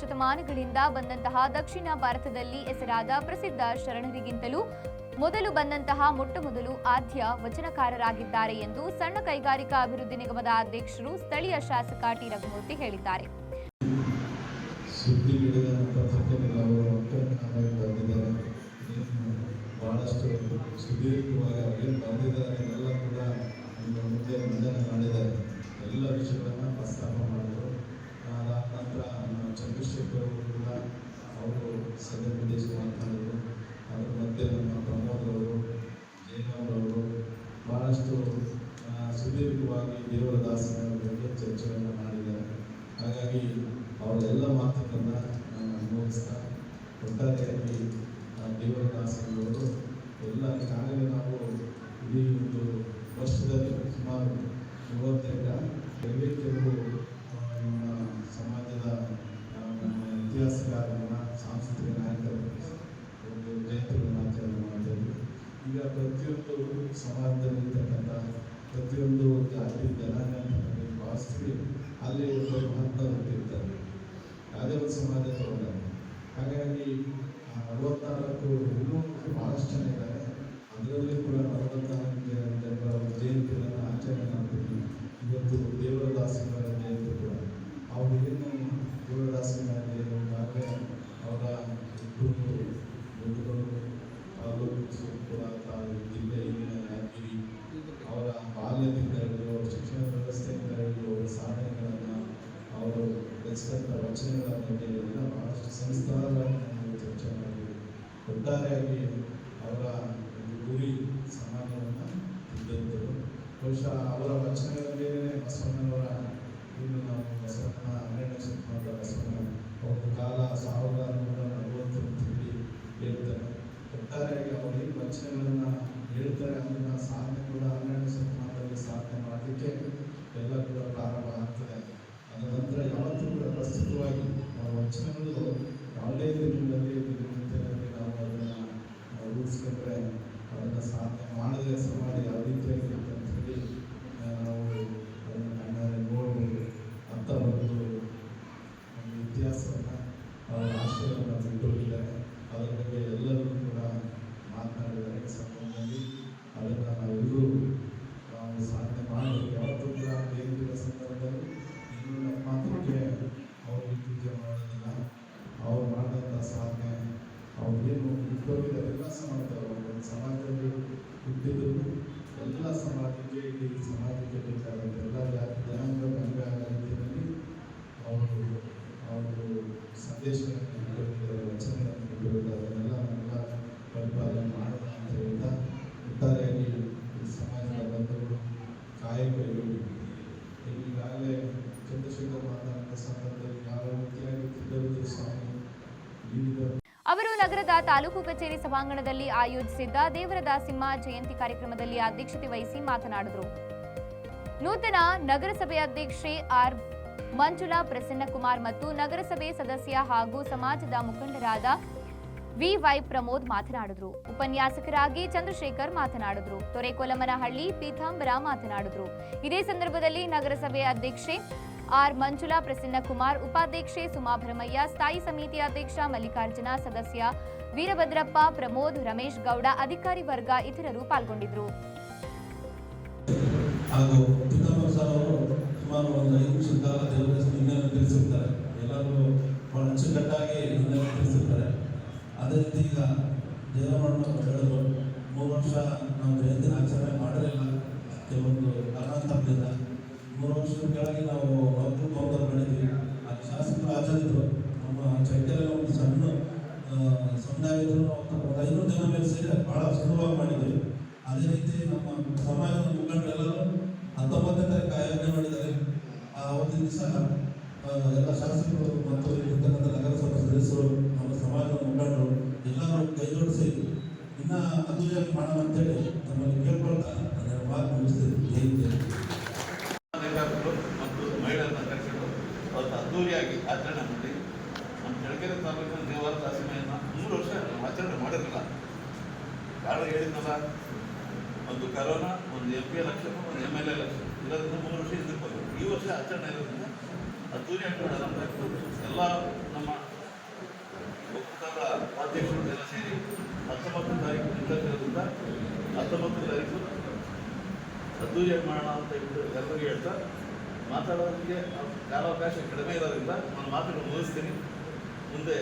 ಅವರು ಶತಶತಮಾನಗಳಿಂದ ಬಂದಂತಹ ದಕ್ಷಿಣ ಭಾರತದಲ್ಲಿ ಹೆಸರಾದ ಪ್ರಸಿದ್ಧ ಶರಣರಿಗಿಂತಲೂ ಮೊದಲು ಬಂದಂತಹ ಮೊಟ್ಟಮೊದಲು ಆದ್ಯ ವಚನಕಾರರಾಗಿದ್ದಾರೆ ಎಂದು ಸಣ್ಣ ಕೈಗಾರಿಕಾ ಅಭಿವೃದ್ಧಿ ನಿಗಮದ ಅಧ್ಯಕ್ಷರು ಸ್ಥಳೀಯ ಶಾಸಕ ಟಿ. ರಘುಮೂರ್ತಿ ಹೇಳಿದ್ದಾರೆ. ಎಲ್ಲ ಮಾಡಿದ್ದಾರೆ. ವಿಷಯಗಳನ್ನು ಪ್ರಸ್ತಾಪ ಮಾಡಿದರು ಅದಾದ ನಂತರ ನಮ್ಮ ಚಂದ್ರಶೇಖರ್ ಅವರು ಕೂಡ ಅವರು ಸಭೆಯಲ್ಲಿ ಮಾತನಾಡಿದರು ಅದರ ಮಧ್ಯೆ ನಮ್ಮ ಪ್ರಮೋದ್ ಅವರು ಜೈನವರವರು ಭಾಳಷ್ಟು ಸುದೀರ್ಘವಾಗಿ ದೇವರ ದಾಸನ ಬಗ್ಗೆ ಚರ್ಚೆಯನ್ನು ಮಾಡಿದ್ದಾರೆ. ಹಾಗಾಗಿ ಅವರೆಲ್ಲ ಮಾತುಗಳನ್ನು ನಾನು ಅನುಭವಿಸ್ತಾ ಒಟ್ಟಾರೆಯಾಗಿ ದೇವರ ದಾಸನವರು ಎಲ್ಲ ಈಗಾಗಲೇ ನಾವು ಇಡೀ ಒಂದು ವರ್ಷದಲ್ಲಿ ಸುಮಾರು ಮೂವತ್ತೆರಡು ಕೆಲವೇ ಕೆಲವು ಆ, ನಮ್ಮ ಸಮಾಜದ ಆ, ನಮ್ಮ ಇತಿಹಾಸಗಾರರನ್ನ ಸಾಂಸ್ಕೃತಿಕ ನಾಯಕರ ಒಂದು ಜಯಂತಿಗಳನ್ನು ಆಚರಣೆ ಮಾಡ್ತೇವೆ ಈಗ ಪ್ರತಿಯೊಂದು ಸಮಾಜದಲ್ಲಿ ಇರ್ತಕ್ಕಂಥ ಪ್ರತಿಯೊಂದು ಜಾತಿ ಜನಾಂಗ ಭಾವಿಸ್ತೀವಿ ಅಲ್ಲಿ ಮಹತ್ವ ಹೊಂದಿರ್ತಾರೆ ಯಾವುದೇ ಒಂದು ಸಮಾಜ ತಗೊಂಡಾಗ ಹಾಗಾಗಿ ಅರವತ್ನಾಲ್ಕು ಇನ್ನೂ ಭಾಳಷ್ಟು ಜನ ಇದ್ದಾರೆ ಅದರಲ್ಲಿ ಕೂಡ ಅರವತ್ನಾಲ್ಕು ಜನ- ಜನರ ಒಂದು ಜಯಂತಿಗಳನ್ನು ಆಚರಣೆ ಮಾಡ್ತೀವಿ ಇವತ್ತು ದೇವರದಾಸರ ಜಯಂತಿ ಕೂಡ ಅವರು ಏನು ದೇವರದಾಸನ ಜಯಂತಿ ಅವರ ಹುಟ್ಟುಗಳು ಗುರುಗಳು ತಾಲೂಕು ಸುರಪುರ ತಾಲೂಕು ಜಿಲ್ಲೆ ಇಲ್ಲಿನ ಯಾದಗಿರಿ ಅವರ ಬಾಲ್ಯದಿಂದ ಹಿಡಿದು ಅವರ ಶಿಕ್ಷಣ ವ್ಯವಸ್ಥೆಯಿಂದ ಹಿಡಿದು ಅವರ ಸಾಧನೆಗಳನ್ನು ಅವರು ರಚಿಸಿದಂಥ ವಚನಗಳ ಬಗ್ಗೆ ಎಲ್ಲ ಬಹಳಷ್ಟು ಸಂಸ್ಕಾರಗಳನ್ನು ನಾವು ಚರ್ಚೆ ಮಾಡಿದ್ವಿ ಒಟ್ಟಾರೆಯಾಗಿ ಅವರ ಒಂದು ಗುರಿ ಸಮಾಜವನ್ನು ತಿದ್ದಂಥದ್ದು ಬಹುಶಃ ಅವರ ವಚನಗಳ ಮೇಲೆ ಬಸವಣ್ಣನವರ ಇನ್ನು ನಾವು ಬಸವಣ್ಣ ಹನ್ನೆರಡನೇ ಶತಮಾನದ ಬಸವಣ್ಣ ಒಂದು ಕಾಲ ಸಾವಿರದ ನೂರ ನಲವತ್ತು ಅಂತ ಹೇಳಿ ಹೇಳ್ತಾರೆ ಒಟ್ಟಾರೆಯಾಗಿ ಅವರು ಏನು ವಚನಗಳನ್ನು ಹೇಳ್ತಾರೆ ಅದನ್ನ ಸಾಧನೆ ಕೂಡ ಹನ್ನೆರಡನೇ ಶತಮಾನದಲ್ಲಿ ಸಾಧನೆ ಮಾಡಲಿಕ್ಕೆ ಎಲ್ಲ ಕೂಡ ಪ್ರಾರಂಭ ಆಗ್ತದೆ ಅದರ ನಂತರ ಯಾವತ್ತೂ ಕೂಡ ಪ್ರಸ್ತುತವಾಗಿ ಅವರ ವಚನಗಳು ಯಾವುದೇ ದಿನಗಳಲ್ಲಿ ದಿನನಿತ್ಯದಲ್ಲಿ ನಾವು ಅದನ್ನು ನಾವು ರೂಢಿಸ್ಕೊಂಡ್ರೆ ಅದನ್ನು ಸಾಧನೆ ಮಾಡದೆ ಸಮಾಜ ಯಾವ ರೀತಿಯಾಗಿ ಅಂತ ಹೇಳಿ ಆ, ನಾವು ಅದನ್ನು ಕಣ್ಣಾರೆ ನೋಡ್ಬೋದು ಅಂತ ಒಂದು ಒಂದು ಇತಿಹಾಸವನ್ನು ಅವರ ಆಶಯವನ್ನು ಬಿಟ್ಟುಕೊಂಡಿದ್ದಾರೆ ಅದರ ಬಗ್ಗೆ ಎಲ್ಲರೂ ಕೂಡ ಮಾತನಾಡಿದ್ದಾರೆ ಈ ಸಂದರ್ಭದಲ್ಲಿ ಅದನ್ನು ನಾವೆಲ್ಲರೂ ನಾವು ಸಾಧನೆ ಮಾಡಿ ಯಾವತ್ತೂ ಕೂಡ ಬೇರೆ ಸಂದರ್ಭದಲ್ಲಿ ಇನ್ನೂ ನಮ್ಮ ಮಾತಿಗೆ ಅವರು ಇತ್ತೀಚೆಗೆ ಮಾಡೋದಿಲ್ಲ ಅವ್ರು ಮಾಡಿದಂಥ ಸಾಧನೆ ಅವ್ರು ಏನು ಇಟ್ಟೋಗಿದ್ದಾರೆ ಎಲ್ಲ ಸಮಾಜದವರು ಒಂದು ಸಮಾಜದಲ್ಲಿ ಹುಟ್ಟಿದ್ರು ಎಲ್ಲ ಸಮಾಜಕ್ಕೆ ಇಡೀ ಸಮಾಜಕ್ಕೆ ಬೇಕಾದಂಥ ಎಲ್ಲ ಜಾತಿ ಜನಾಂಗ ಭಂಗ ಆಗೋ ರೀತಿಯಲ್ಲಿ ಅವರು ಅವರು ಸಂದೇಶಗಳನ್ನು ಇಟ್ಟುಕೊಂಡಿದ್ದಾರೆ ವಚನಗಳನ್ನು ಇಟ್ಟುಕೊಂಡಿದ್ದಾರೆ ಅದನ್ನೆಲ್ಲ ನಮ್ಮೆಲ್ಲ ಪರಿಪಾಲನೆ ಮಾಡೋಣ ಅಂತ ಹೇಳ್ತಾ ಒಟ್ಟಾರೆಯಾಗಿ ಈ ಸಮಾಜದ ಬಂಧುಗಳು ಕಾಯಕಗಳು ಈಗಾಗಲೇ ಚಂದ್ರಶೇಖರ್ ಮಾತನಾಡಿದ ಸಂದರ್ಭದಲ್ಲಿ ಯಾವ ರೀತಿಯಾಗಿ ತಿದ್ದರುದು ಸ್ವಾಮಿ ವಿವಿಧ ಅವರು ನಗರದ ತಾಲೂಕು ಕಚೇರಿ ಸಭಾಂಗಣದಲ್ಲಿ ಆಯೋಜಿಸಿದ್ದ ದೇವರದಾಸಿಂಹ ಜಯಂತಿ ಕಾರ್ಯಕ್ರಮದಲ್ಲಿ ಅಧ್ಯಕ್ಷತೆ ವಹಿಸಿ ಮಾತನಾಡಿದರು. ನೂತನ ನಗರಸಭೆ ಅಧ್ಯಕ್ಷೆ ಆರ್ ಮಂಜುಳಾ, ಪ್ರಸನ್ನಕುಮಾರ್ ಮತ್ತು ನಗರಸಭೆ ಸದಸ್ಯ ಹಾಗೂ ಸಮಾಜದ ಮುಖಂಡರಾದ ವಿವೈ ಪ್ರಮೋದ್ ಮಾತನಾಡಿದರು. ಉಪನ್ಯಾಸಕರಾಗಿ ಚಂದ್ರಶೇಖರ್ ಮಾತನಾಡಿದರು. ತೊರೆಕೊಲಮನಹಳ್ಳಿ, ಪೀತಾಂಬರ ಮಾತನಾಡಿದರು. ಇದೇ ಸಂದರ್ಭದಲ್ಲಿ ನಗರಸಭೆ ಅಧ್ಯಕ್ಷೆ ಆರ್ ಮಂಜುಲಾ ಪ್ರಸನ್ನಕುಮಾರ್ ಉಪಾಧ್ಯಕ್ಷೆ ಸುಮಾ ಭರಮಯ್ಯ, ಸ್ಥಾಯಿ ಸಮಿತಿ ಅಧ್ಯಕ್ಷ ಮಲ್ಲಿಕಾರ್ಜುನ, ಸದಸ್ಯ ವೀರಭದ್ರಪ್ಪ, ಪ್ರಮೋದ್ ರಮೇಶ್ ಗೌಡ, ಅಧಿಕಾರಿ ವರ್ಗ ಇತರರು ಪಾಲ್ಗೊಂಡಿದ್ದರು. ಮೂರು ವರ್ಷ ನಾವು ಆಚರಣೆ ಕೆಲವೊಂದು ಕಾರಣಾಂತರದಿಂದ ಮೂರು ವರ್ಷದ ಕೆಳಗೆ ನಾವು ಒಂದು ಭವನದಲ್ಲಿ ಮಾಡಿದ್ವಿ ಅಲ್ಲಿ ಶಾಸಕರು ಹಾಜರಿದ್ದರು ನಮ್ಮ ಚೈತ್ಯದಲ್ಲಿ ಒಂದು ಸಣ್ಣ ಸಮುದಾಯ ಇದ್ರು ಐನೂರು ಜನ ಮೇಲೆ ಸೇರಿ ಭಾಳ ಸುಲಭವಾಗಿ ಮಾಡಿದ್ವಿ ಅದೇ ರೀತಿ ನಮ್ಮ ಸಮಾಜದ ಮುಖಂಡರೆಲ್ಲರೂ ಹತ್ತೊಂಬತ್ತನೇ ತಾರೀಕು ಆಯೋಜನೆ ಮಾಡಿದ್ದಾರೆ. ಆ ಅವತ್ತಿನ ದಿವಸ ಎಲ್ಲ ಶಾಸಕರು ಮತ್ತು ಇರ್ತಕ್ಕಂಥ ನಗರಸಭಾ ಸದಸ್ಯರು, ನಮ್ಮ ಸಮಾಜದ ಮುಖಂಡರು ಎಲ್ಲರೂ ಕೈ ಇನ್ನ ಅದ್ದೂರಿಯಾಗಿ ಮಾಡೋಣ ಅಂತೇಳಿ ನಮ್ಮಲ್ಲಿ ಕೇಳ್ಕೊಳ್ತಾ ನನ್ನ ಮಾತು ಮುಗಿಸ್ತೀನಿ ಜೈ ಜೈ. ಅಧಿಕಾರಿಗಳು ಮತ್ತು ಮಹಿಳಾ ಅಧ್ಯಕ್ಷರು ಅವತ್ತು ಅದ್ದೂರಿಯಾಗಿ ಆಚರಣೆ ಮಾಡಿ ನಮ್ಮ ಚಳ್ಳಕೆರೆ ತಾಲೂಕಿನ ದೇವರ ದಾಸಿಮೆಯನ್ನು ಮೂರು ವರ್ಷ ನಾವು ಆಚರಣೆ ಮಾಡಿರಲಿಲ್ಲ ಯಾರು ಹೇಳಿದ್ನಲ್ಲ? ಒಂದು ಕರೋನಾ ಒಂದು ಎಂ ಪಿ ಎಲೆಕ್ಷನ್ ಒಂದು ಎಂ ಎಲ್ ಎಲೆಕ್ಷನ್ ಇರೋದ್ರಿಂದ ಮೂರು ವರ್ಷ ಬಂದರು ಈ ವರ್ಷ ಆಚರಣೆ ಇರೋದ್ರಿಂದ ಅದ್ದೂರಿ ಅಂತ ಎಲ್ಲ ನಮ್ಮ ಒಕ್ಕೂಟದ ಅಧ್ಯಕ್ಷರು ಎಲ್ಲ ಸೇರಿ ಹತ್ತೊಂಬತ್ತು ತಾರೀಕು ನಿಂತಿರೋದ್ರಿಂದ ಹತ್ತೊಂಬತ್ತು ತಾರೀಕು ಅದ್ದೂರಿಯಾಗಿ ಮಾಡೋಣ ಅಂತ ಹೇಳ್ಬಿಟ್ಟು ಎಲ್ಲರಿಗೂ ಹೇಳ್ತಾ ಮಾತಾಡೋದಕ್ಕೆ ಕಾಲಾವಕಾಶ ಕಡಿಮೆ ಇರೋದ್ರಿಂದ ನಾನು ಮಾತುಗಳು ಮುಗಿಸ್ತೀನಿ. ಮುಂದೆ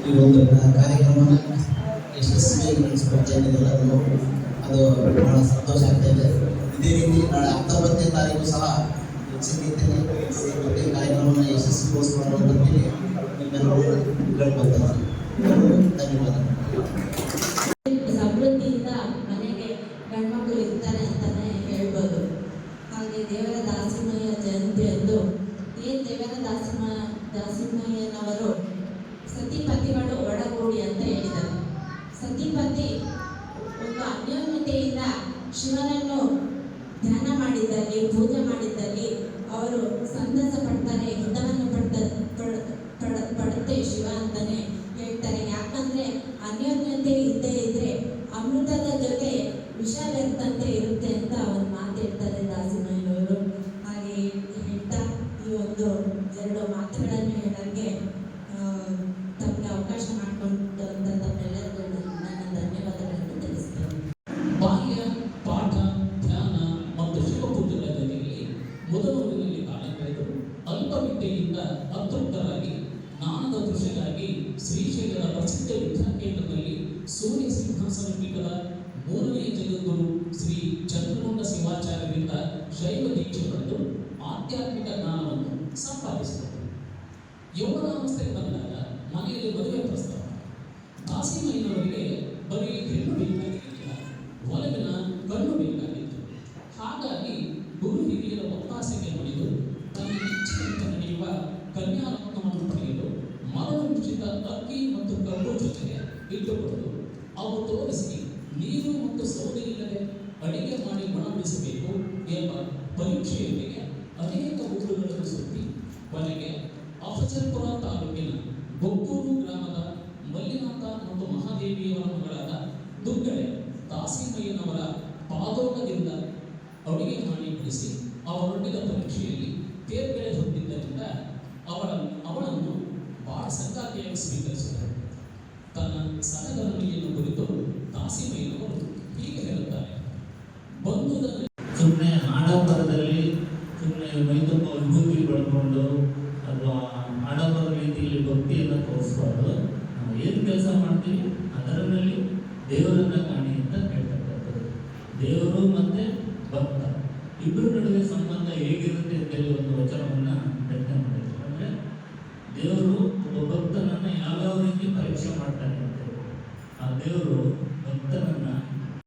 ಈ ಒಂದು ಕಾರ್ಯಕ್ರಮನ ಯಶಸ್ವಿಯಾಗಿ ನಡೆಸ್ಕೊಡ್ತಾ ಅದು ಬಹಳ ಸಂತೋಷ ಆಗ್ತಾ ಇದೆ ಇದೇ ರೀತಿ ನಾಳೆ ಹತ್ತೊಂಬತ್ತನೇ ತಾರೀಕು ಸಹ ಪ್ರತಿ ಕಾರ್ಯಕ್ರಮವನ್ನು ಯಶಸ್ವಿಗೊಳಿಸ್ಕೊಳ್ಳುವಂಥದ್ದು ಧನ್ಯವಾದಗಳು. ಸಮೃದ್ಧಿಯಿಂದ ಮನೆಗೆ ಗಂಡ್ಮಕ್ಳು ಇರ್ತಾರೆ ಅಂತಾನೆ ಹೇಳ್ಬೋದು. ಹಾಗೆ ದೇವರ ದಾಸಿಮಯ್ಯ ಜಯಂತಿಯಂದು ಏನ್ ದೇವರ ದಾಸಿಮ ದಾಸಿಮಯ್ಯನವರು ಸತಿಪತಿಗಳು ಒಡಗೂಡಿ ಅಂತ ಹೇಳಿದರು. ಸತಿಪತಿ ಒಂದು ಅನ್ಯೋನ್ಯತೆಯಿಂದ ಶಿವನನ್ನು ಧ್ಯಾನ ಮಾಡಿದ್ದಲ್ಲಿ, ಪೂಜೆ ಮಾಡಿದ್ದಲ್ಲಿ ಅವರು ಸಂತಸ ಪಡ್ತಾರೆ ಹಿತವನ್ನು ಪಡ್ತ, ಪಡ- ಪಡ- ಪಡುತ್ತೆ ಶಿವ ಅಂತಾನೆ ಹೇಳ್ತಾರೆ. ಯಾಕಂದ್ರೆ ಅನ್ಯೋನ್ಯತೆ ಇದ್ದೇ ಇದ್ರೆ ಅಮೃತದ ಜೊತೆ ವಿಷ ಬೆರ್ತಂತೆ ಇರುತ್ತೆ ಅಂತ ಅವ್ರು ಮಾತು ಹೇಳ್ತಾರೆ ದಾಸಿಮಯ್ಯನವರು ಸಿಂಹಾಸನ ಪೀಠದ ಮೂರನೇ ಜಗದ್ಗುರು ಶ್ರೀ ಚಂದ್ರಗೊಂಡ ಶಿವಾಚಾರ್ಯರಿಂದ ಶೈವ ದೀಕ್ಷೆ ಪಡೆದು ಆಧ್ಯಾತ್ಮಿಕ ಜ್ಞಾನವನ್ನು ಸಂಪಾದಿಸಿದರು. ಯೌವನಾವಸ್ಥೆಗೆ ಬಂದಾಗ ಮನೆಯಲ್ಲಿ ಮದುವೆ ಪ್ರಸ್ತಾವ ಅವು ತೋರಿಸಿ, ನೀರು ಮತ್ತು ಸೌದೆ ಇಲ್ಲದೆ ಅಡಿಗೆ ಮಾಡಿ ಒಣಗಿಸಬೇಕು ಎಂಬ ಪರೀಕ್ಷೆಯೊಂದಿಗೆ ಅನೇಕ ಊರುಗಳನ್ನು ಸುತ್ತಿ ಕೊನೆಗೆ ಅಫಜಲ್ಪುರ ತಾಲೂಕಿನ ಬೊಕ್ಕೂರು ಗ್ರಾಮದ ಮಲ್ಲಿನಾಥ ಮತ್ತು ಮಹಾದೇವಿಯವರ ಮಗಳಾದ ದುಗ್ಗಡೆ ತಾಸಿಮಯ್ಯನವರ ಪಾದೋಗದಿಂದ ಅಡುಗೆ ಮಾಡಿ ಬಡಿಸಿ ಅವರೊಡ್ಡಿದ ಪರೀಕ್ಷೆಯಲ್ಲಿ ತೇರ್ಗಡೆ ಹೊಂದಿದ್ದರಿಂದ ಅವಳ ಅವಳನ್ನು ಬಹಳ ಸಂಗಾತಿಯಾಗಿ ಸ್ವೀಕರಿಸಿದರು. ಸಲಗರಣಿಯನ್ನು ಕುರಿತು ದಾಸಿಮಯ್ಯನವರು ಹೀಗೆ ಹೇಳುತ್ತಾರೆ ಬಂಧುದಲ್ಲಿ ಸುಮ್ಮನೆ ಆಡಂಬರದಲ್ಲಿ ಸುಮ್ಮನೆ ಮೈತುಂಬ ವಿಭೂತಿ ಪಡ್ಕೊಂಡು ಅಥವಾ ಆಡಂಬರ ರೀತಿಯಲ್ಲಿ ಭಕ್ತಿಯನ್ನು ತೋರಿಸಬಾರ್ದು. ನಾವು ಏನು ಕೆಲಸ ಮಾಡ್ತೀವಿ ಅದರಲ್ಲಿ ದೇವರನ್ನ ಕಾಣಿ ಅಂತ ಹೇಳ್ತಕ್ಕಂಥದ್ದು. ದೇವರು ಮತ್ತು ಭಕ್ತ. ಇಬ್ಬರ ನಡುವೆ ಸಂಬಂಧ ಹೇಗಿರುತ್ತೆ ಅಂತೇಳಿ ಒಂದು ವಚನವನ್ನು ಪ್ರಯತ್ನ ಮಾಡಿದ್ರು. ಅಂದರೆ ದೇವರು ಒಬ್ಬ ಭಕ್ತನನ್ನ ಯಾವ್ಯಾವ ರೀತಿ ಪರೀಕ್ಷೆ ಮಾಡ್ತಾನೆ ಅಂತ ಆ ದೇವರು ಭಕ್ತನನ್ನ